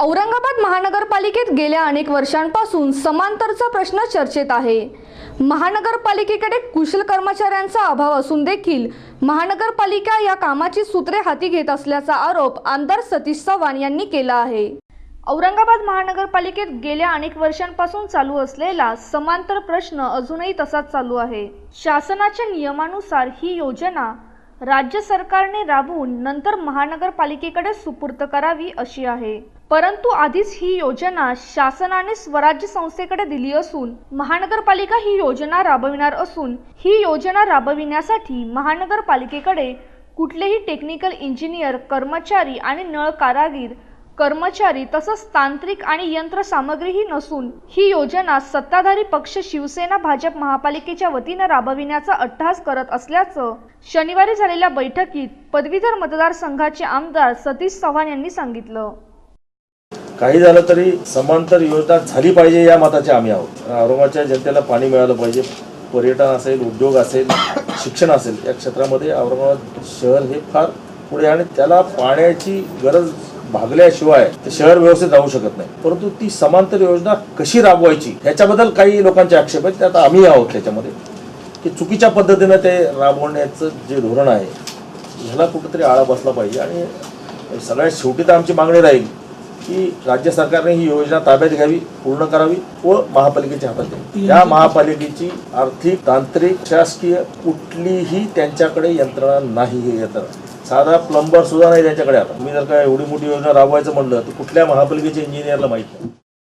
औरंगाबाद महानगरपालिकेत गेल्या अनेक वर्षांपासून समांतरचा प्रश्न चर्चेत आहे. महानगरपालिकेकडे कुशल कर्मचाऱ्यांचा अभाव असून देखील महानगरपालिका या कामाची सूत्रे हाती घेत असल्याचा आरोप आमदार सतीश चव्हाण यांनी केला आहे. औरंगाबाद महानगरपालिकेत गेल्या अनेक वर्षांपासून चालू असलेला समांतर प्रश्न अजूनही तसाच चालू आहे. शासनाच्या नियमानुसार ही योजना राज्य सरकारने राबवून नंतर महानगरपालिकेकडे सुपूर्त करावी अशी आहे. परंतु आधीच ही योजना शासनाने स्वराज्य संस्थेकडे दिली असून महानगरपालिका ही योजना राबविणार असून ही योजना राबविण्यासाठी महानगरपालिकेकडे कुठलेही टेक्निकल इंजिनियर कर्मचारी आणि नळ कारागीर कर्मचारी तसंच तांत्रिक आणि यंत्रसामग्रीही नसून ही योजना सत्ताधारी पक्ष शिवसेना भाजप महापालिकेच्या वतीनं राबविण्याचा अट्टहास करत असल्याचं शनिवारी झालेल्या बैठकीत पदवीधर मतदारसंघाचे आमदार सतीश चव्हाण यांनी सांगितलं. काही झालं तरी समांतर योजना झाली पाहिजे या मताचे आम्ही आहोत. औरंगाबादच्या जनतेला पाणी मिळालं पाहिजे. पर्यटन असेल उद्योग असेल शिक्षण असेल या क्षेत्रामध्ये औरंगाबाद शहर हे फार पुढे आणि त्याला पाण्याची गरज भागल्याशिवाय ते शहर व्यवस्थित राहू शकत नाही. परंतु ती समांतर योजना कशी राबवायची ह्याच्याबद्दल काही लोकांचे आक्षेप आहेत. त्यात आम्ही आहोत त्याच्यामध्ये की चुकीच्या पद्धतीनं ते राबवण्याचं जे धोरण आहे ह्याला कुठंतरी आळा बसला पाहिजे आणि सगळ्यात शेवटी तर आमची मागणी राहील की राज्य सरकारने ही योजना ताब्यात घ्यावी पूर्ण करावी व महापालिकेच्या हातात द्यावी या महापालिकेची आर्थिक तांत्रिक शासकीय कुठलीही त्यांच्याकडे यंत्रणा नाही हे यंत्रणा साधा प्लंबर सुद्धा नाही त्यांच्याकडे आता. मी जर का एवढी मोठी योजना राबवायचं म्हणलं तर कुठल्या महापालिकेच्या इंजिनियरला माहिती नाही.